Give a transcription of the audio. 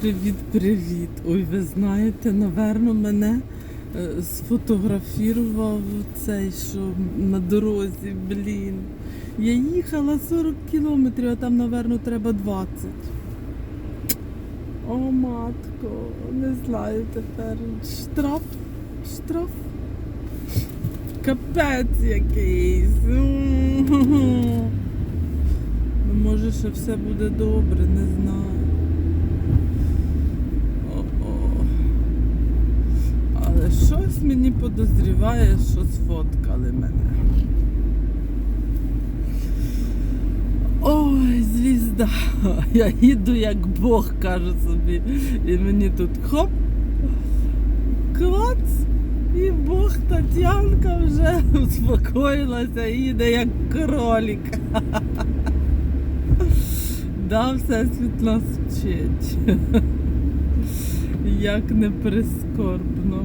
Привіт-привіт. Ой, ви знаєте, напевно, мене е, сфотографував цей, що на дорозі, блін. Я їхала 40 кілометрів, а там, напевно, треба 20. О, матко, не знаю тепер. Штраф, штраф. Капець якийсь. Ну, може, ще все буде добре, не знаю. Мені подозріває, що сфоткали мене. Ой, звізда. Я їду як Бог, кажу собі. І мені тут хоп, клац, і Бог Тетянка вже успокоїлася їде як кролик. Да, все нас вчить. Як не прискорбно.